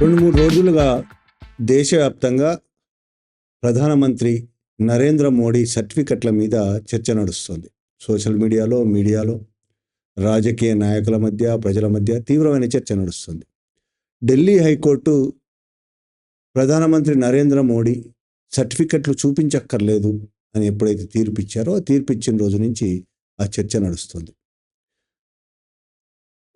రెండు మూడు రోజులుగా దేశవ్యాప్తంగా ప్రధానమంత్రి నరేంద్ర మోడీ సర్టిఫికెట్ల మీద చర్చ నడుస్తుంది. సోషల్ మీడియాలో మీడియాలో రాజకీయ నాయకుల మధ్య ప్రజల మధ్య తీవ్రమైన చర్చ నడుస్తుంది. ఢిల్లీ హైకోర్టు ప్రధానమంత్రి నరేంద్ర మోడీ సర్టిఫికెట్లు చూపించక్కర్లేదు అని ఎప్పుడైతే తీర్పిచ్చారో తీర్పిచ్చిన రోజు నుంచి ఆ చర్చ నడుస్తుంది.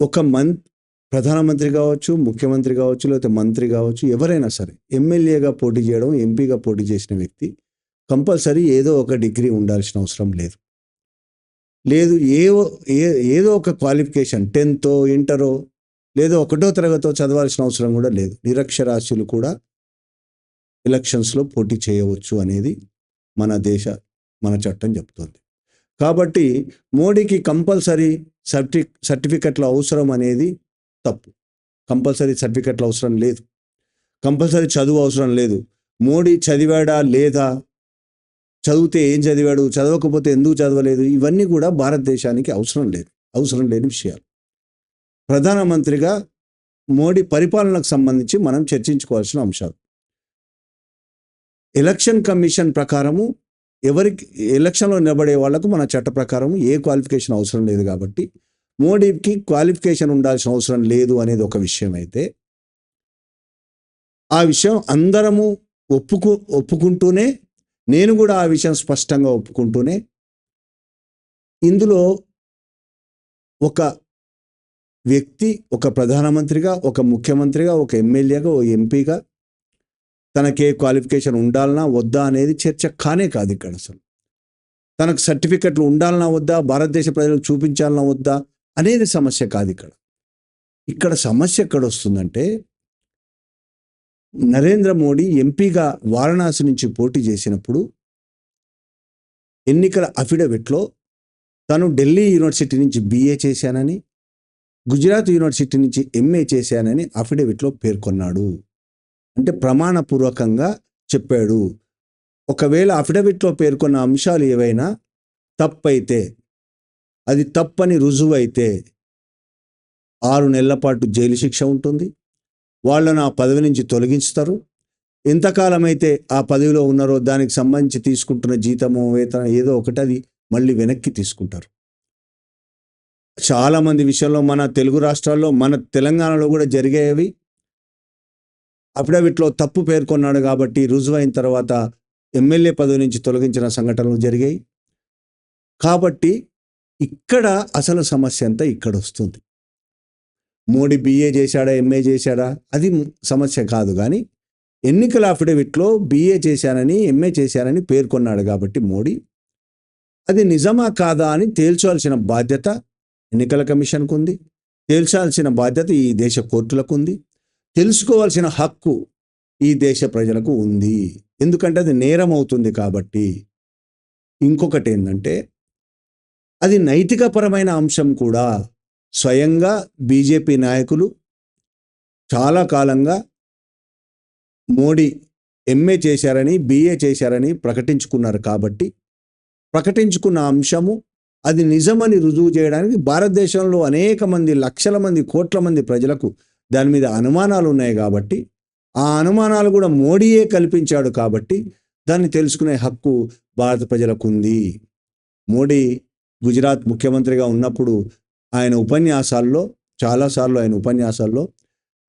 ఒక మంత్ ప్రధానమంత్రి కావచ్చు ముఖ్యమంత్రి కావచ్చు లేకపోతే మంత్రి కావచ్చు ఎవరైనా సరే ఎమ్మెల్యేగా పోటీ చేయడం ఎంపీగా పోటీ చేసిన వ్యక్తి కంపల్సరీ ఏదో ఒక డిగ్రీ ఉండాల్సిన అవసరం లేదు. లేదు ఏవో ఏ- ఏదో ఒక క్వాలిఫికేషన్ టెన్తో ఇంటరో లేదో ఒకటో తరగతో చదవాల్సిన అవసరం కూడా లేదు. నిరక్షరాస్యులు కూడా ఎలక్షన్స్లో పోటీ చేయవచ్చు అనేది మన దేశ మన చట్టం చెప్తోంది. కాబట్టి మోడీకి కంపల్సరీ సర్టి సర్టిఫికెట్ల అవసరం అనేది తప్పు. కంపల్సరీ సర్టిఫికెట్లు అవసరం లేదు. కంపల్సరీ చదువు అవసరం లేదు. మోడీ చదివాడా లేదా? చదివితే ఏం చదివాడు? చదవకపోతే ఎందుకు చదవలేదు? ఇవన్నీ కూడా భారతదేశానికి అవసరం లేదు. అవసరం లేని విషయాలు. ప్రధానమంత్రిగా మోడీ పరిపాలనకు సంబంధించి మనం చర్చించుకోవాల్సిన అంశాలు. ఎలక్షన్ కమిషన్ ప్రకారము ఎవరికి ఎలక్షన్లో నిలబడే వాళ్ళకు మన చట్ట ప్రకారం ఏ క్వాలిఫికేషన్ అవసరం లేదు కాబట్టి మోడీకి క్వాలిఫికేషన్ ఉండాల్సిన అవసరం లేదు అనేది ఒక విషయం అయితే ఆ విషయం అందరము ఒప్పుకు ఒప్పుకుంటూనే నేను కూడా ఆ విషయం స్పష్టంగా ఒప్పుకుంటూనే ఇందులో ఒక వ్యక్తి ఒక ప్రధానమంత్రిగా ఒక ముఖ్యమంత్రిగా ఒక ఎమ్మెల్యేగా ఓ ఎంపీగా తనకే క్వాలిఫికేషన్ ఉండాలనా వద్దా అనేది చర్చ కానే కాదు ఇక్కడ అసలు. తనకు సర్టిఫికెట్లు ఉండాలనా వద్దా భారతదేశ ప్రజలకు చూపించాలనా వద్దా అనేది సమస్య కాదు ఇక్కడ. ఇక్కడ సమస్య ఎక్కడ వస్తుందంటే నరేంద్ర మోడీ ఎంపీగా వారణాసి నుంచి పోటీ చేసినప్పుడు ఎన్నికల అఫిడవిట్లో తను ఢిల్లీ యూనివర్సిటీ నుంచి బీఏ చేశానని గుజరాత్ యూనివర్సిటీ నుంచి ఎంఏ చేశానని అఫిడవిట్లో పేర్కొన్నాడు. అంటే ప్రమాణపూర్వకంగా చెప్పాడు. ఒకవేళ అఫిడవిట్లో పేర్కొన్న అంశాలు ఏవైనా తప్పైతే అది తప్పని రుజువు అయితే ఆరు నెలల పాటు జైలు శిక్ష ఉంటుంది. వాళ్ళను ఆ పదవి నుంచి తొలగించుతారు. ఎంతకాలం అయితే ఆ పదవిలో ఉన్నారో దానికి సంబంధించి తీసుకుంటున్న జీతము వేతనం ఏదో ఒకటి అది మళ్ళీ వెనక్కి తీసుకుంటారు. చాలామంది విషయంలో మన తెలుగు రాష్ట్రాల్లో మన తెలంగాణలో కూడా జరిగేవి. అఫిడవిట్లో తప్పు పేర్కొన్నాడు కాబట్టి రుజువైన తర్వాత ఎమ్మెల్యే పదవి నుంచి తొలగించిన సంఘటనలు జరిగాయి. కాబట్టి ఇక్కడ అసలు సమస్య అంతా ఇక్కడ వస్తుంది మోడీ బిఏ చేశాడా ఎంఏ చేశాడా? అది సమస్య కాదు కానీ ఎన్నికల అఫిడవిట్లో బిఏ చేశానని ఎంఏ చేశానని పేర్కొన్నాడు కాబట్టి మోడీ. అది నిజమా కాదా అని తేల్చాల్సిన బాధ్యత ఎన్నికల కమిషన్కు ఉంది తేల్చాల్సిన బాధ్యత ఈ దేశ కోర్టులకు ఉంది తెలుసుకోవాల్సిన హక్కు ఈ దేశ ప్రజలకు ఉంది. ఎందుకంటే అది నేరం అవుతుంది కాబట్టి. ఇంకొకటి ఏంటంటే అది నైతికపరమైన అంశం కూడా. స్వయంగా బీజేపీ నాయకులు చాలా కాలంగా మోడీ ఎంఏ చేశారని బిఏ చేశారని ప్రకటించుకున్నారు కాబట్టి ప్రకటించుకున్న అంశము అది నిజమని రుజువు చేయడానికి భారతదేశంలో అనేక మంది లక్షల మంది కోట్ల మంది ప్రజలకు దాని మీద అనుమానాలు ఉన్నాయి కాబట్టి ఆ అనుమానాలు కూడా మోడీయే కల్పించాడు కాబట్టి దాన్ని తెలుసుకునే హక్కు భారత ప్రజలకు ఉంది. మోడీ గుజరాత్ ముఖ్యమంత్రిగా ఉన్నప్పుడు ఆయన ఉపన్యాసాల్లో చాలాసార్లు ఆయన ఉపన్యాసాల్లో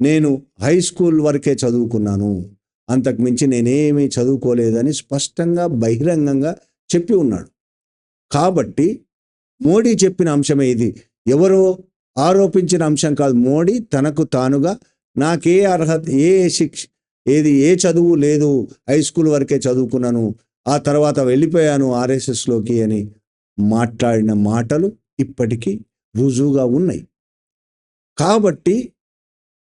నేను హై స్కూల్ వరకే చదువుకున్నాను. అంతకు మించి నేనేమీ చదువుకోలేదని స్పష్టంగా బహిరంగంగా చెప్పి ఉన్నాడు. కాబట్టి మోడీ చెప్పిన అంశమే ఇది. ఎవరో ఆరోపించిన అంశం కాదు. మోడీ తనకు తానుగా నాకే అర్హత ఏ శిక్ష ఏది ఏ చదువు లేదు. హై స్కూల్ వరకే చదువుకున్నాను. ఆ తర్వాత వెళ్ళిపోయాను ఆర్ఎస్ఎస్లోకి అని మాట్లాడిన మాటలు ఇప్పటికీ రుజువుగా ఉన్నాయి. కాబట్టి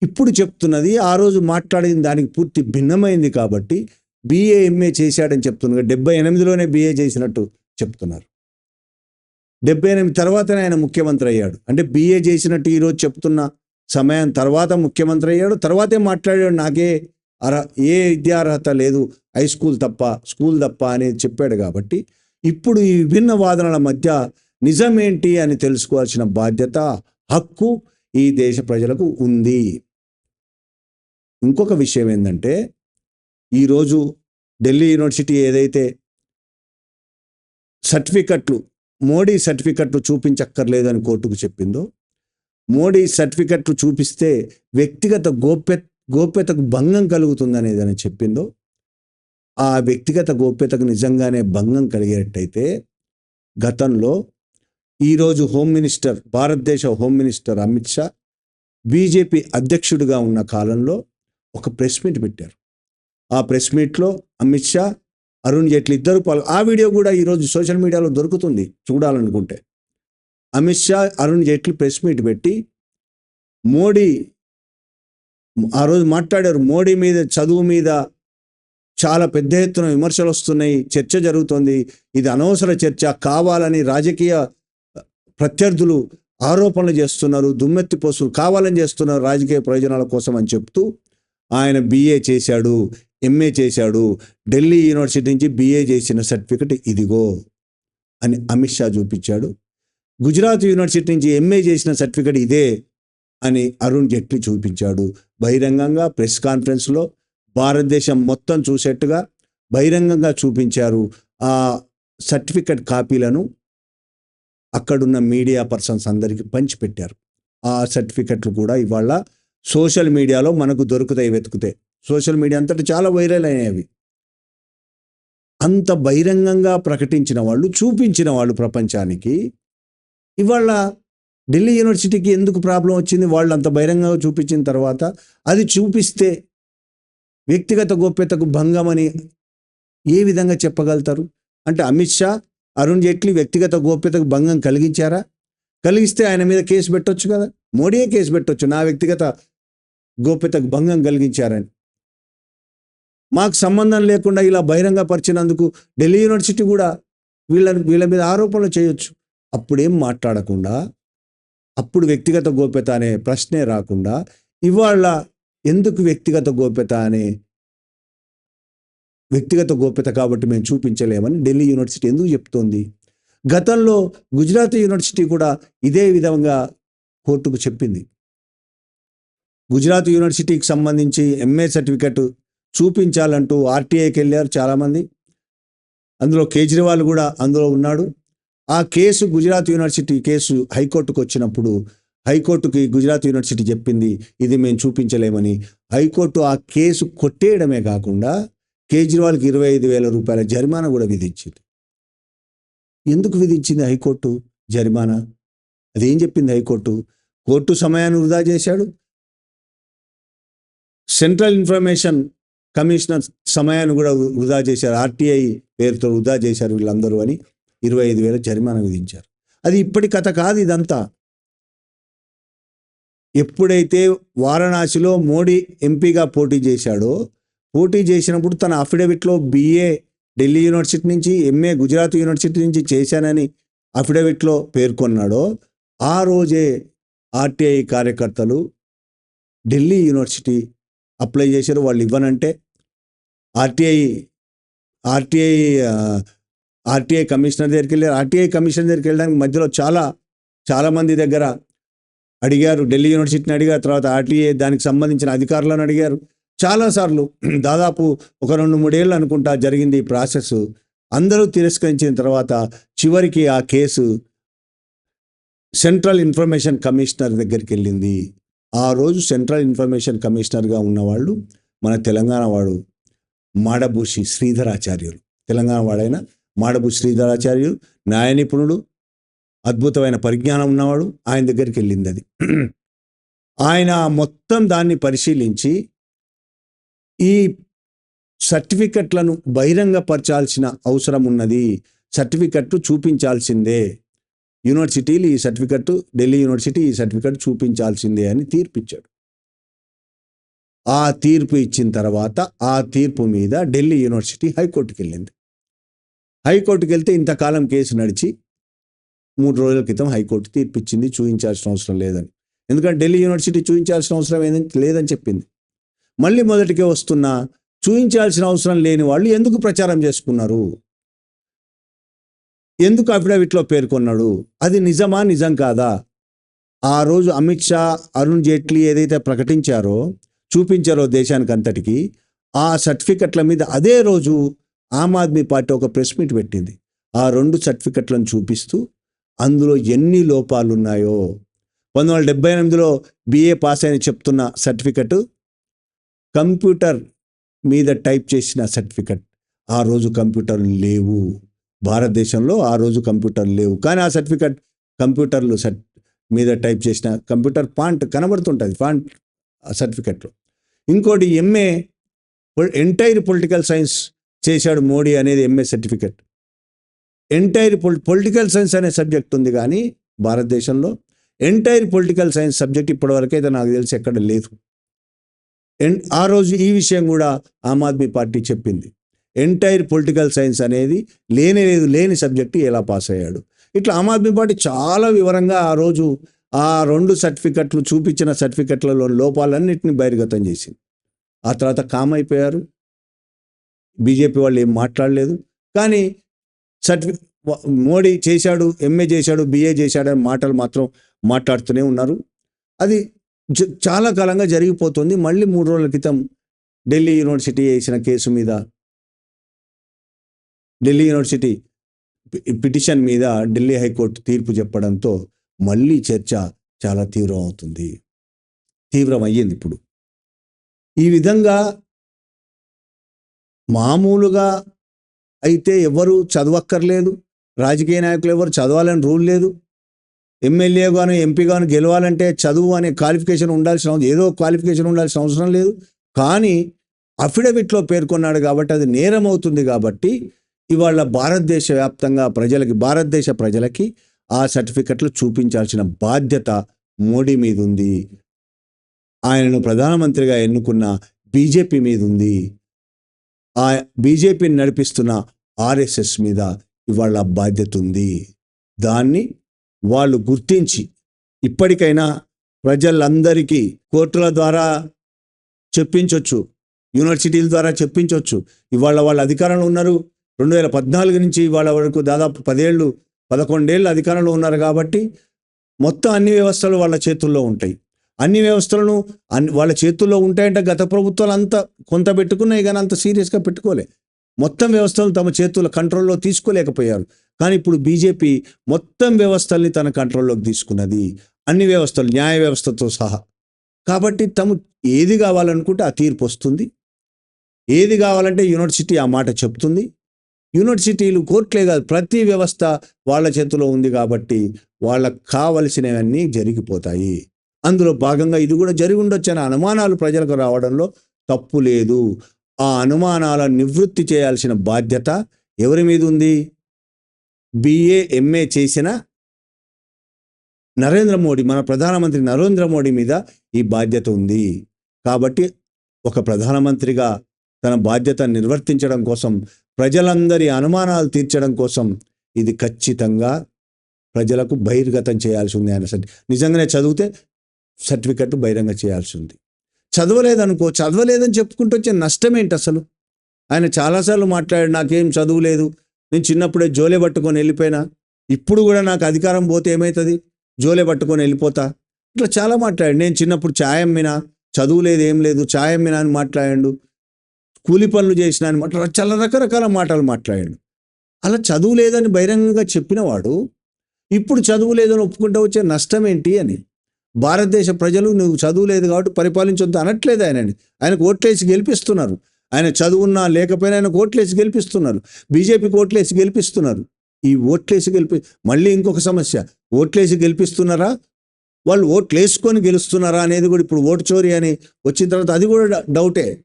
ఇప్పుడు చెప్తున్నది ఆ రోజు మాట్లాడిన దానికి పూర్తి భిన్నమైంది కాబట్టి బీఏ ఎంఏ చేశాడని చెప్తున్నారు. డెబ్బై ఎనిమిదిలోనే బీఏ చేసినట్టు చెప్తున్నారు. డెబ్బై ఎనిమిది తర్వాతనే ఆయన ముఖ్యమంత్రి అయ్యాడు. అంటే బీఏ చేసినట్టు ఈరోజు చెప్తున్న సమయం తర్వాత ముఖ్యమంత్రి అయ్యాడు. తర్వాతే మాట్లాడాడు. నాకే అర్హ ఏ విద్యార్హత లేదు. హై స్కూల్ తప్ప స్కూల్ తప్ప అనేది చెప్పాడు కాబట్టి ఇప్పుడు ఈ విభిన్న వాదనల మధ్య నిజమేంటి అని తెలుసుకోవాల్సిన బాధ్యత హక్కు ఈ దేశ ప్రజలకు ఉంది. ఇంకొక విషయం ఏంటంటే ఈరోజు ఢిల్లీ యూనివర్సిటీ ఏదైతే సర్టిఫికెట్లు మోడీ సర్టిఫికెట్లు చూపించక్కర్లేదు అని కోర్టుకు చెప్పిందో మోడీ సర్టిఫికెట్లు చూపిస్తే వ్యక్తిగత గోప్య గోప్యతకు భంగం కలుగుతుందనేది అని చెప్పిందో ఆ వ్యక్తిగత గోప్యతకు నిజంగానే భంగం కలిగేటట్టయితే గతంలో ఈరోజు హోమ్ మినిస్టర్ భారతదేశ home minister Amit Shah BJP అధ్యక్షుడిగా ఉన్న కాలంలో ఒక ప్రెస్ మీట్ పెట్టారు. ఆ ప్రెస్ మీట్లో అమిత్ షా అరుణ్ జైట్లీ ఇద్దరు పాల్ ఆ వీడియో కూడా ఈరోజు సోషల్ మీడియాలో దొరుకుతుంది చూడాలనుకుంటే. అమిత్ షా అరుణ్ జైట్లీ ప్రెస్ మీట్ పెట్టి మోడీ ఆ రోజు మాట్లాడారు మోడీ మీద చదువు మీద చాలా పెద్ద ఎత్తున విమర్శలు వస్తున్నాయి చర్చ జరుగుతోంది. ఇది అనవసర చర్చ కావాలని రాజకీయ ప్రత్యర్థులు ఆరోపణలు చేస్తున్నారు దుమ్మెత్తి పోసులు కావాలని చేస్తున్నారు రాజకీయ ప్రయోజనాల కోసం అని చెప్తూ ఆయన బిఏ చేశాడు ఎంఏ చేశాడు. ఢిల్లీ యూనివర్సిటీ నుంచి బిఏ చేసిన సర్టిఫికెట్ ఇదిగో అని అమిత్ షా చూపించాడు. గుజరాత్ యూనివర్సిటీ నుంచి ఎంఏ చేసిన సర్టిఫికెట్ ఇదే అని అరుణ్ జైట్లీ చూపించాడు. బహిరంగంగా ప్రెస్ కాన్ఫరెన్స్లో భారతదేశం మొత్తం చూసేట్టుగా బహిరంగంగా చూపించారు ఆ సర్టిఫికెట్ కాపీలను అక్కడున్న మీడియా పర్సన్స్ అందరికీ పంచిపెట్టారు. ఆ సర్టిఫికెట్లు కూడా ఇవాళ సోషల్ మీడియాలో మనకు దొరుకుతాయి వెతుకుతాయి సోషల్ మీడియా అంతటి చాలా వైరల్ అయినవి. అంత బహిరంగంగా ప్రకటించిన వాళ్ళు చూపించిన వాళ్ళు ప్రపంచానికి ఇవాళ ఢిల్లీ యూనివర్సిటీకి ఎందుకు ప్రాబ్లం వచ్చింది? వాళ్ళు అంత బహిరంగంగా చూపించిన తర్వాత అది చూపిస్తే వ్యక్తిగత గోప్యతకు భంగమని ఏ విధంగా చెప్పగలుగుతారు? అంటే అమిత్ షా అరుణ్ జైట్లీ వ్యక్తిగత గోప్యతకు భంగం కలిగించారా? కలిగిస్తే ఆయన మీద కేసు పెట్టొచ్చు కదా? మోడీయే కేసు పెట్టొచ్చు నా వ్యక్తిగత గోప్యతకు భంగం కలిగించారని. మాకు సంబంధం లేకుండా ఇలా బహిరంగ పరిచినందుకు ఢిల్లీ యూనివర్సిటీ కూడా వీళ్ళ వీళ్ళ మీద ఆరోపణలు చేయొచ్చు. అప్పుడేం మాట్లాడకుండా అప్పుడు వ్యక్తిగత గోప్యత అనే ప్రశ్నే రాకుండా ఇవాళ ఎందుకు వ్యక్తిగత గోప్యత అనే వ్యక్తిగత గోప్యత కాబట్టి మేము చూపించలేమని ఢిల్లీ యూనివర్సిటీ ఎందుకు చెప్తోంది? గతంలో గుజరాత్ యూనివర్సిటీ కూడా ఇదే విధంగా కోర్టుకు చెప్పింది. గుజరాత్ యూనివర్సిటీకి సంబంధించి ఎంఏ సర్టిఫికెట్ చూపించాలంటూ ఆర్టీఐకి వెళ్ళారు చాలామంది. అందులో కేజ్రీవాల్ కూడా అందులో ఉన్నాడు. ఆ కేసు గుజరాత్ యూనివర్సిటీ కేసు హైకోర్టుకు వచ్చినప్పుడు హైకోర్టుకి గుజరాత్ యూనివర్సిటీ చెప్పింది ఇది మేము చూపించలేమని. హైకోర్టు ఆ కేసు కొట్టేయడమే కాకుండా కేజ్రీవాల్కి ఇరవై ఐదు వేల రూపాయల జరిమానా కూడా విధించింది. ఎందుకు విధించింది హైకోర్టు జరిమానా? అదేం చెప్పింది హైకోర్టు? కోర్టు సమయాన్ని వృధా చేశాడు. సెంట్రల్ ఇన్ఫర్మేషన్ కమిషనర్ సమయాన్ని కూడా వృధా చేశారు. ఆర్టీఐ పేరుతో వృధా చేశారు వీళ్ళందరూ అని ఇరవై ఐదు వేల జరిమానా విధించారు. అది ఇప్పటి కథ కాదు ఇదంతా. ఎప్పుడైతే వారణాసిలో మోడీ ఎంపీగా పోటీ చేశాడో పోటీ చేసినప్పుడు తన అఫిడవిట్లో బిఏ ఢిల్లీ యూనివర్సిటీ నుంచి ఎంఏ గుజరాత్ యూనివర్సిటీ నుంచి చేశానని అఫిడవిట్లో పేర్కొన్నాడో ఆ రోజే ఆర్టీఐ కార్యకర్తలు ఢిల్లీ యూనివర్సిటీ అప్లై చేశారు. వాళ్ళు ఇవ్వనంటే ఆర్టీఐ ఆర్టీఐ ఆర్టీఐ కమిషనర్ దగ్గరికి వెళ్ళారు. ఆర్టీఐ కమిషనర్ దగ్గరికి వెళ్ళడానికి మధ్యలో చాలా చాలామంది దగ్గర అడిగారు ఢిల్లీ యూనివర్సిటీని అడిగారు తర్వాత ఆర్టీఏ దానికి సంబంధించిన అధికారులను అడిగారు. చాలాసార్లు దాదాపు ఒక రెండు మూడేళ్ళు అనుకుంటా జరిగింది ఈ ప్రాసెస్. అందరూ తిరస్కరించిన తర్వాత చివరికి ఆ కేసు సెంట్రల్ ఇన్ఫర్మేషన్ కమిషనర్ దగ్గరికి వెళ్ళింది. ఆ రోజు సెంట్రల్ ఇన్ఫర్మేషన్ కమిషనర్గా ఉన్నవాళ్ళు మన తెలంగాణ వాడు మాడభూషి శ్రీధరాచార్యులు. తెలంగాణ వాడైన మాడభూషి శ్రీధరాచార్యులు న్యాయ నిపుణుడు అద్భుతమైన పరిజ్ఞానం ఉన్నవాడు ఆయన దగ్గరికి వెళ్ళింది అది. ఆయన మొత్తం దాన్ని పరిశీలించి ఈ సర్టిఫికెట్లను బహిరంగపరచాల్సిన అవసరం ఉన్నది సర్టిఫికెట్లు చూపించాల్సిందే. యూనివర్సిటీలు ఈ సర్టిఫికెట్ ఢిల్లీ యూనివర్సిటీ ఈ సర్టిఫికెట్ చూపించాల్సిందే అని తీర్పిచ్చాడు. ఆ తీర్పు ఇచ్చిన తర్వాత ఆ తీర్పు మీద ఢిల్లీ యూనివర్సిటీ హైకోర్టుకి వెళ్ళింది హైకోర్టుకి వెళ్తే ఇంతకాలం కేసు నడిచి మూడు రోజుల క్రితం హైకోర్టు తీర్పిచ్చింది చూపించాల్సిన అవసరం లేదని. ఎందుకంటే ఢిల్లీ యూనివర్సిటీ చూపించాల్సిన అవసరం ఏదని లేదని చెప్పింది. మళ్ళీ మొదటికే వస్తున్న చూపించాల్సిన అవసరం లేని వాళ్ళు ఎందుకు ప్రచారం చేసుకున్నారు? ఎందుకు అఫిడవిట్లో పేర్కొన్నాడు? అది నిజమా నిజం కాదా? ఆ రోజు అమిత్ షా అరుణ్ జైట్లీ ఏదైతే ప్రకటించారో చూపించారో దేశానికి అంతటికి ఆ సర్టిఫికెట్ల మీద అదే రోజు ఆమ్ ఆద్మీ పార్టీ ఒక ప్రెస్ మీట్ పెట్టింది. ఆ రెండు సర్టిఫికెట్లను చూపిస్తూ అందులో ఎన్ని లోపాలు ఉన్నాయో పంతొమ్మిది వందల డెబ్బై ఎనిమిదిలో బిఏ పాస్ అయిన చెప్తున్న సర్టిఫికెట్ కంప్యూటర్ మీద టైప్ చేసిన సర్టిఫికెట్ ఆ రోజు కంప్యూటర్లు లేవు. భారతదేశంలో ఆ రోజు కంప్యూటర్లు లేవు. కానీ ఆ సర్టిఫికెట్ కంప్యూటర్లు సర్ట్ మీద టైప్ చేసిన కంప్యూటర్ ఫాంట్ కనబడుతుంటుంది ఫాంట్ ఆ సర్టిఫికెట్లో ఇంకోటి ఎంఏ ఎంటైర్ పొలిటికల్ సైన్స్ చేశాడు మోడీ అనేది MA certificate entire political science అనే సబ్జెక్ట్ ఉంది కానీ భారతదేశంలో ఎంటైర్ పొలిటికల్ సైన్స్ సబ్జెక్ట్ ఇప్పటివరకైతే నాకు తెలిసి ఎక్కడ లేదు. ఎన్- ఆ రోజు ఈ విషయం కూడా ఆమ్ ఆద్మీ పార్టీ చెప్పింది. ఎంటైర్ పొలిటికల్ సైన్స్ అనేది లేనే లేదు లేని సబ్జెక్ట్ ఎలా పాస్ అయ్యాడు? ఇట్లా ఆమ్ ఆద్మీ పార్టీ చాలా వివరంగా ఆ రోజు ఆ రెండు సర్టిఫికెట్లు చూపించిన సర్టిఫికెట్లలో లోపాలన్నింటినీ బహిర్గతం చేసింది. ఆ తర్వాత కామ్ అయిపోయారు. బీజేపీ వాళ్ళు ఏం మాట్లాడలేదు. కానీ సర్టిఫికేట్ మోడీ చేశాడు ఎంఏ చేశాడు బిఏ చేశాడు అనే మాటలు మాత్రం మాట్లాడుతూనే ఉన్నారు. అది చాలా కాలంగా జరిగిపోతుంది. మళ్ళీ మూడు రోజుల క్రితం ఢిల్లీ యూనివర్సిటీ వేసిన కేసు మీద ఢిల్లీ యూనివర్సిటీ పిటిషన్ మీద ఢిల్లీ హైకోర్టు తీర్పు చెప్పడంతో మళ్ళీ చర్చ చాలా తీవ్రం అవుతుంది. తీవ్రం ఇప్పుడు. ఈ విధంగా మామూలుగా అయితే ఎవరు చదవక్కర్లేదు. రాజకీయ నాయకులు ఎవరు చదవాలని రూల్ లేదు. ఎమ్మెల్యే గాను ఎంపీ గాను గెలవాలంటే చదువు అనే క్వాలిఫికేషన్ ఉండాల్సిన అవసరం- ఏదో క్వాలిఫికేషన్ ఉండాల్సిన అవసరం లేదు. కానీ అఫిడవిట్లో పేర్కొన్నాడు కాబట్టి అది నేరం అవుతుంది కాబట్టి ఇవాళ భారతదేశ వ్యాప్తంగా ప్రజలకి భారతదేశ ప్రజలకి ఆ సర్టిఫికెట్లు చూపించాల్సిన బాధ్యత మోడీ మీద ఉంది ఆయనను ప్రధానమంత్రిగా ఎన్నుకున్న బీజేపీ మీద ఉంది ఆ బీజేపీని నడిపిస్తున్న ఆర్ఎస్ఎస్ మీద ఇవాళ బాధ్యత ఉంది. దాన్ని వాళ్ళు గుర్తించి ఇప్పటికైనా ప్రజలందరికీ కోర్టుల ద్వారా చెప్పించవచ్చు యూనివర్సిటీల ద్వారా చెప్పించవచ్చు ఇవాళ వాళ్ళ అధికారంలో ఉన్నారు. రెండు వేల పద్నాలుగు నుంచి ఇవాళ వరకు దాదాపు పదేళ్ళు పదకొండేళ్ళు అధికారంలో ఉన్నారు కాబట్టి మొత్తం అన్ని వ్యవస్థలు వాళ్ళ చేతుల్లో ఉంటాయి. అన్ని వ్యవస్థలను అన్ని వాళ్ళ చేతుల్లో ఉంటాయంటే గత ప్రభుత్వాలు అంత కొంత పెట్టుకున్నాయి కానీ అంత సీరియస్గా పెట్టుకోలే. మొత్తం వ్యవస్థలను తమ చేతుల కంట్రోల్లో తీసుకోలేకపోయారు. కానీ ఇప్పుడు బీజేపీ మొత్తం వ్యవస్థల్ని తన కంట్రోల్లోకి తీసుకున్నది. అన్ని వ్యవస్థలు న్యాయ వ్యవస్థతో సహా. కాబట్టి తము ఏది కావాలనుకుంటే ఆ తీర్పు వస్తుంది. ఏది కావాలంటే యూనివర్సిటీ ఆ మాట చెప్తుంది. యూనివర్సిటీలు కోర్టులే కాదు ప్రతి వ్యవస్థ వాళ్ళ చేతిలో ఉంది కాబట్టి వాళ్ళకు కావలసినవన్నీ జరిగిపోతాయి. అందులో భాగంగా ఇది కూడా జరిగి ఉండొచ్చు అనే అనుమానాలు ప్రజలకు రావడంలో తప్పు లేదు. ఆ అనుమానాలను నివృత్తి చేయాల్సిన బాధ్యత ఎవరి మీద ఉంది? బిఏ ఎంఏ చేసిన నరేంద్ర మోడీ మన ప్రధానమంత్రి నరేంద్ర మోడీ మీద ఈ బాధ్యత ఉంది. కాబట్టి ఒక ప్రధానమంత్రిగా తన బాధ్యత నిర్వర్తించడం కోసం ప్రజలందరి అనుమానాలు తీర్చడం కోసం ఇది ఖచ్చితంగా ప్రజలకు బహిర్గతం చేయాల్సి ఉంది ఆయన నిజంగానే చదివితే సర్టిఫికెట్ బహిరంగ చేయాల్సి ఉంది. చదవలేదనుకో చదవలేదని చెప్పుకుంటూ వచ్చే నష్టం ఏంటి అసలు? ఆయన చాలాసార్లు మాట్లాడాడు నాకేం చదువు లేదు. నేను చిన్నప్పుడే జోలే పట్టుకొని వెళ్ళిపోయినా. ఇప్పుడు కూడా నాకు అధికారం పోతే ఏమవుతుంది జోలే పట్టుకొని వెళ్ళిపోతా. ఇట్లా చాలా మాట్లాడాడు. నేను చిన్నప్పుడు ఛాయ్ అమ్మినా చదువు లేదు ఏం లేదు ఛాయ్ అమ్మినా అని మాట్లాడాడు. కూలి పనులు చేసిన అని మాట్లాడు చాలా రకరకాల మాటలు మాట్లాడాడు. అలా చదువు లేదని బహిరంగంగా చెప్పినవాడు ఇప్పుడు చదువు లేదని ఒప్పుకుంటూ వచ్చే నష్టం ఏంటి అని భారతదేశ ప్రజలు నువ్వు చదువు లేదు కాబట్టి పరిపాలించొద్దు అనట్లేదు ఆయనని. ఆయనకు ఓట్లేసి గెలిపిస్తున్నారు. ఆయన చదువున్నా లేకపోయినా ఆయనకు ఓట్లేసి గెలిపిస్తున్నారు. బీజేపీకి ఓట్లేసి గెలిపిస్తున్నారు. ఈ ఓట్లేసి గెలిపి మళ్ళీ ఇంకొక సమస్య. ఓట్లేసి గెలిపిస్తున్నారా? వాళ్ళు ఓట్లు వేసుకొని గెలుస్తున్నారా అనేది కూడా ఇప్పుడు ఓటు చోరీ అని వచ్చిన తర్వాత అది కూడా డౌటే.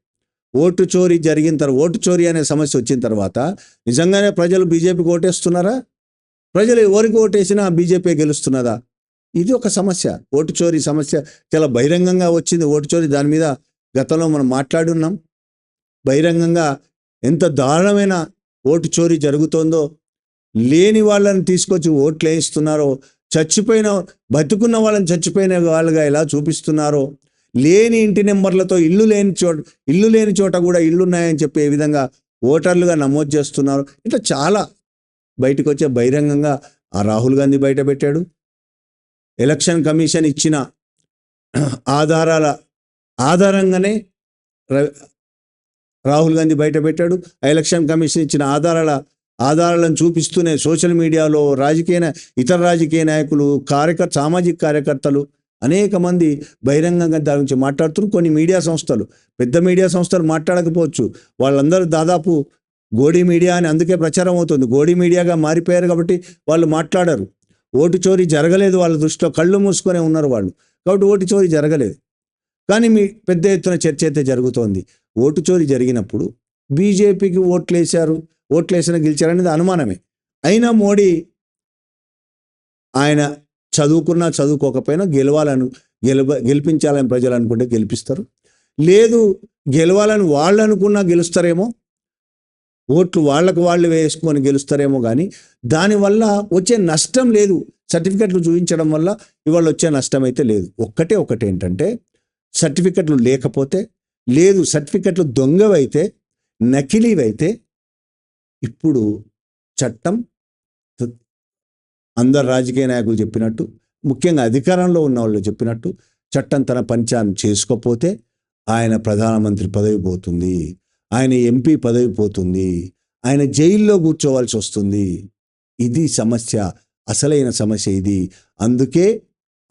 ఓటు చోరీ జరిగిన తర్వాత ఓటు చోరీ అనే సమస్య వచ్చిన తర్వాత నిజంగానే ప్రజలు బీజేపీకి ఓటేస్తున్నారా? ప్రజలు ఎవరికి ఓటేసినా బీజేపీ గెలుస్తున్నదా? ఇది ఒక సమస్య. ఓటు చోరీ సమస్య చాలా బహిరంగంగా వచ్చింది. ఓటు చోరీ దాని మీద గతంలో మనం మాట్లాడున్నాం. బహిరంగంగా ఎంత దారుణమైన ఓటు చోరీ జరుగుతోందో లేని వాళ్ళని తీసుకొచ్చి ఓట్లు వేయిస్తున్నారో చచ్చిపోయిన బతుకున్న వాళ్ళని చచ్చిపోయిన వాళ్ళుగా ఎలా చూపిస్తున్నారో లేని ఇంటి నెంబర్లతో ఇల్లు లేని చోట ఇల్లు లేని చోట కూడా ఇల్లు ఉన్నాయని చెప్పే విధంగా ఓటర్లుగా నమోదు చేస్తున్నారు ఇట్లా చాలా బయటకు వచ్చే బహిరంగంగా ఆ రాహుల్ గాంధీ బయట పెట్టాడు. ఎలక్షన్ కమిషన్ ఇచ్చిన ఆధారాల ఆధారంగానే రాహుల్ గాంధీ బయట పెట్టాడు. ఎలక్షన్ కమిషన్ ఇచ్చిన ఆధారాల ఆధారాలను చూపిస్తూనే సోషల్ మీడియాలో రాజకీయ ఇతర రాజకీయ నాయకులు కార్యకర్త సామాజిక కార్యకర్తలు అనేక మంది బహిరంగంగా దాని గురించి మాట్లాడుతున్నారు. కొన్ని మీడియా సంస్థలు పెద్ద మీడియా సంస్థలు మాట్లాడకపోవచ్చు. వాళ్ళందరూ దాదాపు గోడీ మీడియా అని అందుకే ప్రచారం అవుతుంది. గోడీ మీడియాగా మారిపోయారు కాబట్టి వాళ్ళు మాట్లాడరు. ఓటు చోరీ జరగలేదు వాళ్ళ దృష్టిలో కళ్ళు మూసుకొనే ఉన్నారు వాళ్ళు. కాబట్టి ఓటు చోరీ జరగలేదు. కానీ మీ పెద్ద ఎత్తున చర్చ అయితే జరుగుతోంది. ఓటు చోరీ జరిగినప్పుడు బీజేపీకి ఓట్లు వేశారు ఓట్లు వేసిన గెలిచారనేది అనుమానమే. అయినా మోడీ ఆయన చదువుకున్నా చదువుకోకపోయినా గెలవాలను గెలవ గెలిపించాలని ప్రజలు అనుకుంటే గెలిపిస్తారు. లేదు గెలవాలని వాళ్ళు అనుకున్నా గెలుస్తారేమో? ఓట్లు వాళ్ళకు వాళ్ళు వేసుకొని గెలుస్తారేమో కానీ దానివల్ల వచ్చే నష్టం లేదు. సర్టిఫికెట్లు చూపించడం వల్ల ఇవాళ వచ్చే నష్టం అయితే లేదు. ఒక్కటే ఒకటి ఏంటంటే సర్టిఫికెట్లు లేకపోతే లేదు సర్టిఫికెట్లు దొంగవైతే నకిలీవైతే ఇప్పుడు చట్టం అందరు రాజకీయ నాయకులు చెప్పినట్టు ముఖ్యంగా అధికారంలో ఉన్న వాళ్ళు చెప్పినట్టు చట్టం తన పంచాన్ని చేసుకోకపోతే ఆయన ప్రధానమంత్రి పదవి పోతుంది. ఆయన ఎంపీ పదవి పోతుంది. ఆయన జైల్లో కూర్చోవాల్సి వస్తుంది. ఇది సమస్య అసలైన సమస్య ఇది. అందుకే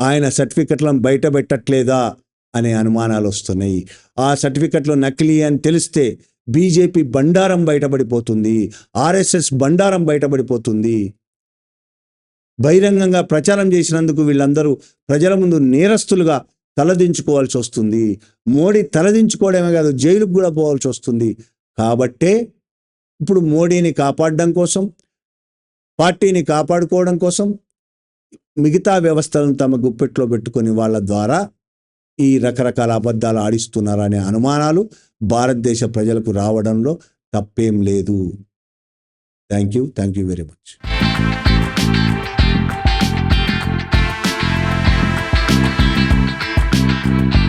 ఆయన సర్టిఫికెట్లను బయట పెట్టట్లేదా అనే అనుమానాలు వస్తున్నాయి. ఆ సర్టిఫికెట్లు నకిలీ అని తెలిస్తే బీజేపీ బండారం బయటపడిపోతుంది. ఆర్ఎస్ఎస్ బండారం బయటపడిపోతుంది. బహిరంగంగా ప్రచారం చేసినందుకు వీళ్ళందరూ ప్రజల ముందు నేరస్తులుగా తలదించుకోవాల్సి వస్తుంది. మోడీ తలదించుకోవడమే కాదు జైలుకు కూడా పోవాల్సి వస్తుంది. కాబట్టే ఇప్పుడు మోడీని కాపాడడం కోసం పార్టీని కాపాడుకోవడం కోసం మిగతా వ్యవస్థలను తమ గుప్పెట్లో పెట్టుకొని వాళ్ళ ద్వారా ఈ రకరకాల అబద్ధాలు ఆడిస్తున్నారనే అనుమానాలు భారతదేశ ప్రజలకు రావడంలో తప్పేం లేదు. Thank you. Thank you very much. Bye.